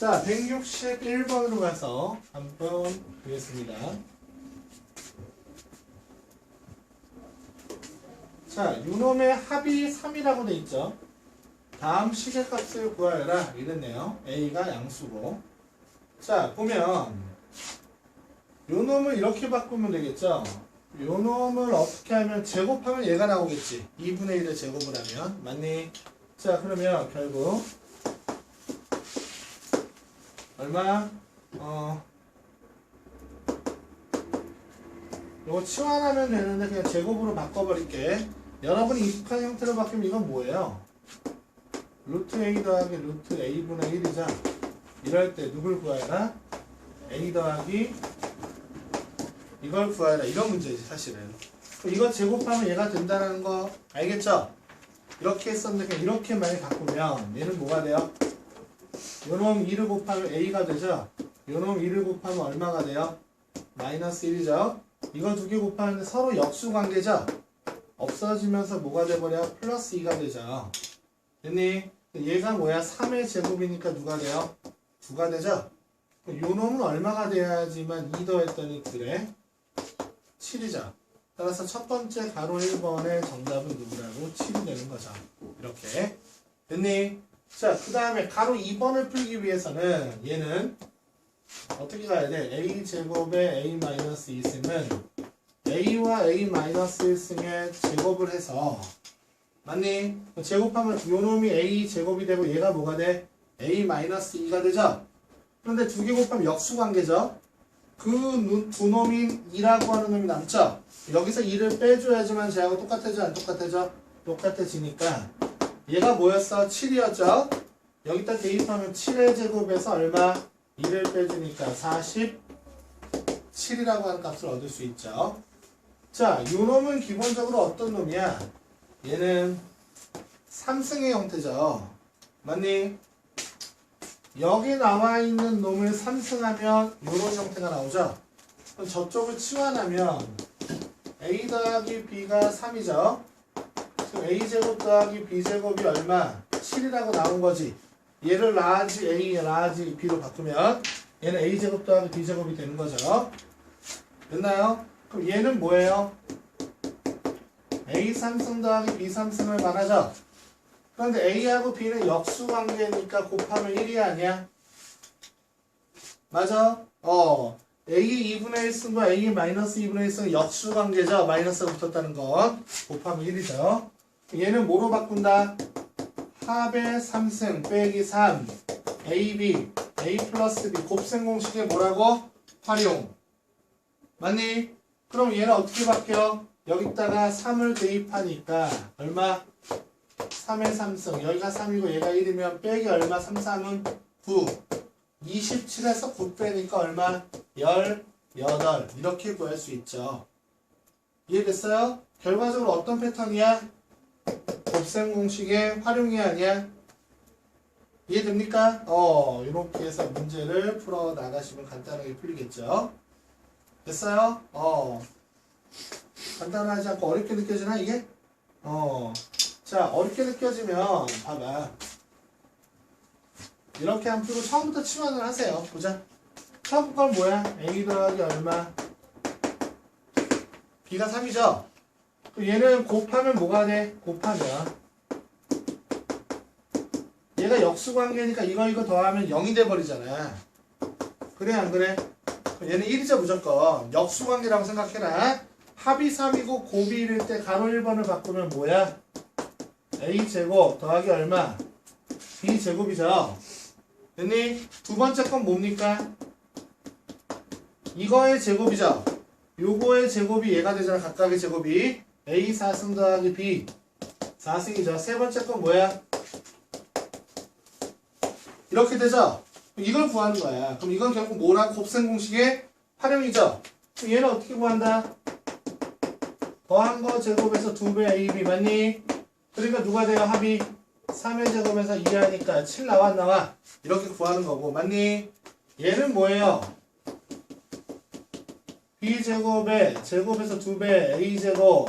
자, 161번으로 가서 한번 보겠습니다. 자, 요놈의 합이 3이라고 돼 있죠. 다음 시계값을 구하여라 이랬네요. A가 양수고. 자, 보면 요놈을 이렇게 바꾸면 되겠죠. 요놈을 어떻게 하면 제곱하면 얘가 나오겠지. 2분의 1을 제곱을 하면 맞니? 자, 그러면 결국 얼마? 어 요거 치환하면 되는데 그냥 제곱으로 바꿔버릴게. 여러분이 익숙한 형태로 바뀌면 이건 뭐예요? 루트 a 더하기 루트 a분의 1이자 이럴 때 누굴 구하여라? a 더하기 이걸 구하여라 이런 문제지 사실은 이거 제곱하면 얘가 된다는 거 알겠죠? 이렇게 했었는데 그냥 이렇게 많이 바꾸면 얘는 뭐가 돼요? 요놈 2를 곱하면 a가 되죠? 요놈 2를 곱하면 얼마가 돼요? 마이너스 1이죠? 이거 두 개 곱하는데 서로 역수 관계죠? 없어지면서 뭐가 돼버려? 플러스 2가 되죠. 됐니? 얘가 뭐야? 3의 제곱이니까 누가 돼요? 9가 되죠? 요 놈은 얼마가 돼야지만 2 더했더니 그래? 7이죠. 따라서 첫 번째 가로 1번의 정답은 누구라고? 7이 되는 거죠. 이렇게. 됐니? 자, 그 다음에 가로 2번을 풀기 위해서는 얘는 어떻게 가야 돼? a 제곱에 a 마이너스 2승은 a와 a 마이너스 1승의 제곱을 해서 맞니? 제곱하면 요 놈이 a 제곱이 되고 얘가 뭐가 돼? a 마이너스 2가 되죠? 그런데 두 개 곱하면 역수 관계죠? 그 두 놈이 2라고 하는 놈이 남죠? 여기서 2를 빼줘야지만 쟤하고 똑같아져 안 똑같아져? 똑같아지니까 얘가 뭐였어? 7이었죠? 여기다 대입하면 7의 제곱에서 얼마? 2를 빼주니까 47이라고 하는 값을 얻을 수 있죠. 자, 요 놈은 기본적으로 어떤 놈이야? 얘는 3승의 형태죠. 맞니? 여기 나와 있는 놈을 3승하면 요런 형태가 나오죠. 그럼 저쪽을 치환하면 a 더하기 b가 3이죠. A제곱 더하기 b제곱이 얼마? 7이라고 나온 거지. 얘를 라지 a, 라지 b로 바꾸면 얘는 a제곱 더하기 b제곱이 되는 거죠. 됐나요? 그럼 얘는 뭐예요? a 3승 더하기 b 3승을 말하죠. 그런데 a하고 b는 역수 관계니까 곱하면 1이 아니야? 맞아? 어. a 2분의 1승과 a 마이너스 2분의 1승은 역수 관계죠. 마이너스가 붙었다는 건 곱하면 1이죠. 얘는 뭐로 바꾼다? 합의 3승 빼기 3 AB A 플러스 B 곱셈 공식에 뭐라고? 활용 맞니? 그럼 얘는 어떻게 바뀌어? 여기다가 3을 대입하니까 얼마? 3의 3승 여기가 3이고 얘가 1이면 빼기 얼마? 3, 3은 9 27에서 9 빼니까 얼마? 18 이렇게 구할 수 있죠 이해됐어요? 결과적으로 어떤 패턴이야? 곱셈 공식의 활용이 아니야? 이해됩니까? 어, 이렇게 해서 문제를 풀어 나가시면 간단하게 풀리겠죠? 됐어요? 어. 간단하지 않고 어렵게 느껴지나, 이게? 어. 자, 어렵게 느껴지면, 봐봐. 이렇게 한 풀고 처음부터 치환을 하세요. 보자. 처음 건 뭐야? A 더하기 얼마? B가 3이죠? 얘는 곱하면 뭐가 돼? 곱하면 얘가 역수 관계니까 이거 이거 더하면 0이 돼 버리잖아. 그래 안 그래? 얘는 1이죠 무조건. 역수 관계라고 생각해라. 합이 3이고 곱이 1일 때 가로 1번을 바꾸면 뭐야? a 제곱 더하기 얼마? b 제곱이죠. 됐니? 두 번째 건 뭡니까? 이거의 제곱이죠. 요거의 제곱이 얘가 되잖아. 각각의 제곱이. A 4승 더하기 B 4승이죠. 세 번째 건 뭐야? 이렇게 되죠? 이걸 구하는 거야. 그럼 이건 결국 뭐랑 곱셈 공식의 활용이죠? 그럼 얘는 어떻게 구한다? 더한 거 제곱에서 2배 AB 맞니? 그러니까 누가 돼요? 합이 3의 제곱에서 2 하니까 7 나와 안 나와? 이렇게 구하는 거고 맞니? 얘는 뭐예요? b제곱에 제곱에서 2배 a제곱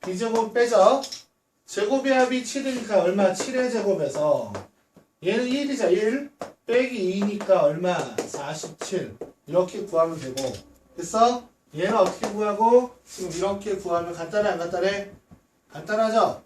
b제곱 빼죠? 제곱의 합이 7이니까 얼마? 7의 제곱에서 얘는 1이죠 1 빼기 2니까 얼마? 47 이렇게 구하면 되고 됐어? 얘는 어떻게 구하고 지금 이렇게 구하면 간단해 안 간단해? 간단하죠?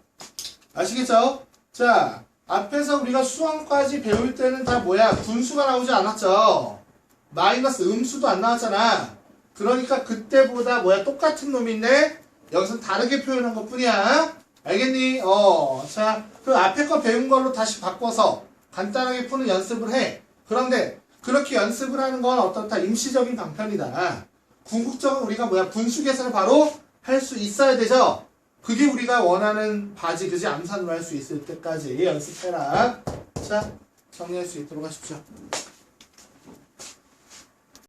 아시겠죠? 자 앞에서 우리가 수학까지 배울 때는 다 뭐야 분수가 나오지 않았죠? 마이너스 음수도 안 나왔잖아 그러니까 그때보다 뭐야 똑같은 놈인데 여기서 다르게 표현한 것 뿐이야 알겠니? 어, 자, 그 앞에 거 배운 걸로 다시 바꿔서 간단하게 푸는 연습을 해. 그런데 그렇게 연습을 하는 건 어떻다? 임시적인 방편이다. 궁극적은 우리가 뭐야? 분수 계산을 바로 할 수 있어야 되죠? 그게 우리가 원하는 바지, 그지? 암산을 할수 있을 때까지 연습해라. 자, 정리할 수 있도록 하십시오.